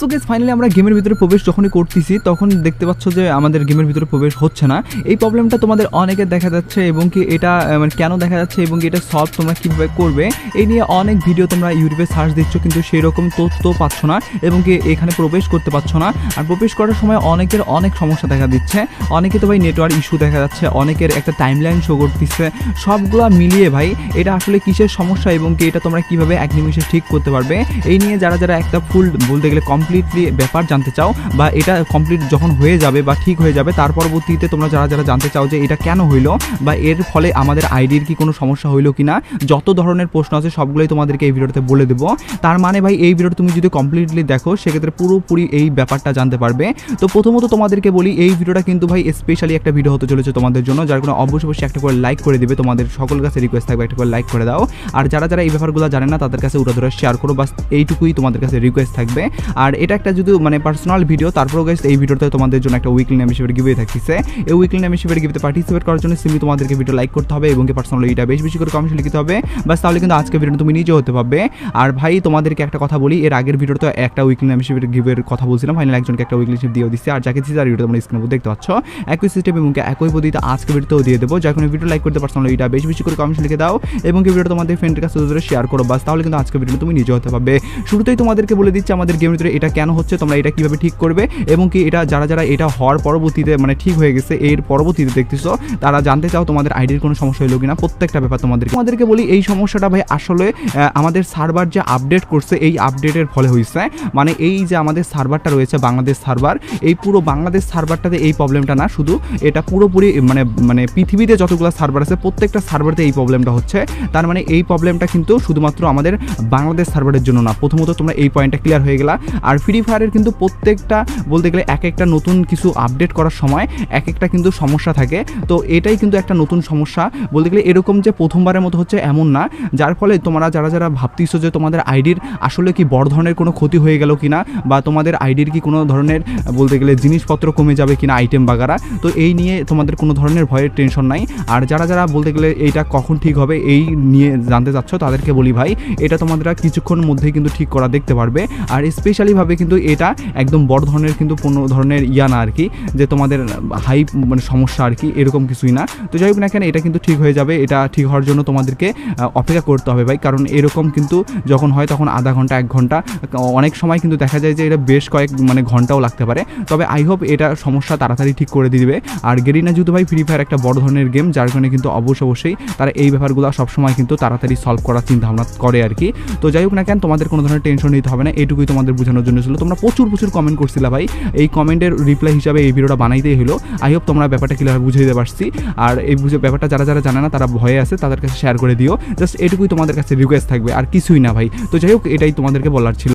So guess finally আমরা গেমের ভিতরে প্রবেশ যখনই করতেছি, তখন দেখতে পাচ্ছ যে আমাদের গেমের ভিতরে প্রবেশ হচ্ছে না। এই প্রবলেমটা তোমাদের অনেকের দেখা যাচ্ছে এবং কি এটা মানে কেন দেখা যাচ্ছে এবং কি এটা সলভ তোমরা কীভাবে করবে, এই নিয়ে অনেক ভিডিও তোমরা ইউটিউবে সার্চ দিচ্ছ, কিন্তু সেই রকম তথ্য পাচ্ছ না এবং কি এখানে প্রবেশ করতে পারছ না। আর প্রবেশ করার সময় অনেকের অনেক সমস্যা দেখা দিচ্ছে। অনেকে তো ভাই নেটওয়ার্ক ইস্যু দেখা যাচ্ছে, অনেকের একটা টাইম লাইন শো করতেছে। সবগুলা মিলিয়ে ভাই, এটা আসলে কিসের সমস্যা এবং কি এটা তোমরা কীভাবে এক নিমিষে ঠিক করতে পারবে? এই নিয়ে যারা যারা একটা ফুল বলতে গেলে কমপ্লিটলি ব্যাপার জানতে চাও বা এটা কমপ্লিট যখন হয়ে যাবে বা ঠিক হয়ে যাবে, তার পরবর্তীতে তোমরা যারা যারা জানতে চাও যে এটা কেন হইল বা এর ফলে আমাদের আইডির কি কোনো সমস্যা হইল কি না যত ধরনের প্রশ্ন আছে সবগুলোই তোমাদেরকে এই ভিডিওতে বলে দেবো। তার মানে ভাই, এই ভিডিওটা তুমি যদি কমপ্লিটলি দেখো, সেক্ষেত্রে পুরোপুরি এই ব্যাপারটা জানতে পারবে। তো প্রথমত তোমাদেরকে বলি, এই ভিডিওটা কিন্তু ভাই স্পেশালি একটা ভিডিও হতে চলেছে তোমাদের জন্য, যার কোনো অবশ্যই অবশ্যই একটা করে লাইক করে দিবে। তোমাদের সকল কাছে রিকোয়েস্ট থাকবে একটা করে লাইক করে দাও। আর যারা যারা এই ব্যাপারগুলো জানে না, তাদের কাছে উড়া ধরে শেয়ার করো, বাস এইটুকুই তোমাদের কাছে রিকোয়েস্ট থাকবে। আর এটা একটা যদি মানে পার্সোনাল ভিডিও তারপরেও গাইস এই ভিডিওতে তোমাদের জন্য একটা উইকলি মেম্বারশিপের গিভে থাকছে এই উইকলি মেম্বারশিপের গিভেতে পার্টিসিপেট করার জন্য সিমি তোমাদেরকে ভিডিও লাইক করতে হবে এবং পার্সোনাল এটা বেশ বেশি করে কমেন্ট লিখতে হবে। বাস তাহলে কিন্তু আজকে ভিডিও তুমি নিজে হতে পারবে। আর ভাই, তোমাদেরকে একটা কথা বলি, এর আগের ভিডিওতে একটা উইকলি মেম্বারশিপের গিভের কথা বলছিলাম, ফাইনাল একজনকে একটা উইকলি শিপ দিয়ে দিচ্ছি আর যাকে তার ভিডিও তোমরা স্ক্রিনে দেখতে পাচ্ছ। একই সিস্টেম এবং একই পদ্ধতিতে আজকে ভিডিওতেও দিয়ে দেবো। যখন ভিডিও লাইক করতে পার্সোনাল এটা বেশি বেশি করে কমেন্ট লিখে দাও এবং ভিডিও তোমাদের ফ্রেন্ডের কাছে শেয়ার করো। বাস তাহলে কিন্তু আজকে ভিডিও তুমি নিজে হতে পারবে। শুরুতেই তোমাদেরকে বলে দিচ্ছি, আমাদের গেমের ভিতরে এটা কেন হচ্ছে, তোমরা এটা কীভাবে ঠিক করবে এবং কি এটা যারা যারা এটা হওয়ার পরবর্তীতে মানে ঠিক হয়ে গেছে, এর পরবর্তীতে দেখতেছো, তারা জানতে চাও তোমাদের আইডির কোনো সমস্যা হলো কিনা, প্রত্যেকটা ব্যাপার তোমাদের তোমাদেরকে বলি, এই সমস্যাটা ভাই আসলে আমাদের সার্ভার যে আপডেট করছে, এই আপডেটের ফলে হয়েছে মানে এই যে আমাদের সার্ভারটা রয়েছে, বাংলাদেশ সার্ভার এই পুরো বাংলাদেশ সার্ভারটাতে এই প্রবলেমটা না, শুধু এটা পুরোপুরি মানে মানে পৃথিবীতে যতগুলো সার্ভার আছে, প্রত্যেকটা সার্ভারতে এই প্রবলেমটা হচ্ছে। তার মানে এই প্রবলেমটা কিন্তু শুধুমাত্র আমাদের বাংলাদেশ সার্ভারের জন্য না, প্রথমত তোমরা এই পয়েন্টটা ক্লিয়ার হয়ে গেলা। আর ফ্রি ফায়ারের কিন্তু প্রত্যেকটা বলতে গেলে এক একটা নতুন কিছু আপডেট করার সময় এক একটা কিন্তু সমস্যা থাকে। তো এটাই কিন্তু একটা নতুন সমস্যা। বলতে গেলে এরকম যে প্রথমবারের মতো হচ্ছে এমন না। যার ফলে তোমরা যারা যারা ভাবতেছো যে তোমাদের আইডির আসলে কি বড় ধরনের কোনো ক্ষতি হয়ে গেল কিনা বা তোমাদের আইডির কি কোনো ধরনের, বলতে গেলে জিনিসপত্র কমে যাবে কিনা আইটেম বাগারা, তো এই নিয়ে তোমাদের কোনো ধরনের ভয়ের টেনশন নাই। আর যারা যারা বলতে গেলে এইটা কখন ঠিক হবে এই নিয়ে জানতে চাচ্ছ তাদেরকে বলি ভাই, এটা তোমাদের কিছুক্ষণের মধ্যেই কিন্তু ঠিক করা দেখতে পারবে। আর স্পেশালিভাবে কিন্তু এটা একদম বড় ধরনের কিন্তু কোনো ধরনের ইয়া না আর কি, যে তোমাদের হাই মানে সমস্যা আর কি, এরকম কিছুই না। তো যাই হোক না কেন, এটা কিন্তু ঠিক হয়ে যাবে, এটা ঠিক হওয়ার জন্য তোমাদেরকে অপেক্ষা করতে হবে ভাই। কারণ এরকম কিন্তু যখন হয় তখন আধা ঘণ্টা, এক ঘণ্টা, অনেক সময় কিন্তু দেখা যায় যে এটা বেশ কয়েক মানে ঘন্টাও লাগতে পারে। তবে আই হোপ এটা সমস্যা তাড়াতাড়ি ঠিক করে দিবে। আর গেরিনা যেহেতু ভাই ফ্রি ফায়ার একটা বড় ধরনের গেম যার কারণে কিন্তু অবশ্য অবশ্যই তারা এই ব্যাপারগুলো সবসময় কিন্তু তাড়াতাড়ি সলভ করার চিন্তা ভাবনা করে আর কি। তো যাই হোক না কেন, তোমাদের কোনো ধরনের টেনশন নিতে হবে না, এটুকুই তোমাদের বোঝানোর জন্য ছিল। তোমরা প্রচুর প্রচুর কমেন্ট করছিলা ভাই। এই কমেন্টের রিপ্লাই হিসাবে এই ভিডিওটা বানাইতেই হলো আই হোপ তোমরা ব্যাপারটা ক্লিয়ার বুঝে দিতে পারছি। আর এই বুঝে, ব্যাপারটা যারা যারা জানে না, তারা ভয়ে আছে, তাদের কাছে শেয়ার করে দিও। জাস্ট এটুকুই তোমাদের কাছে রিকোয়েস্ট থাকবে, আর কিছুই না ভাই। তো যাই হোক, এটাই তোমাদেরকে বলার ছিল।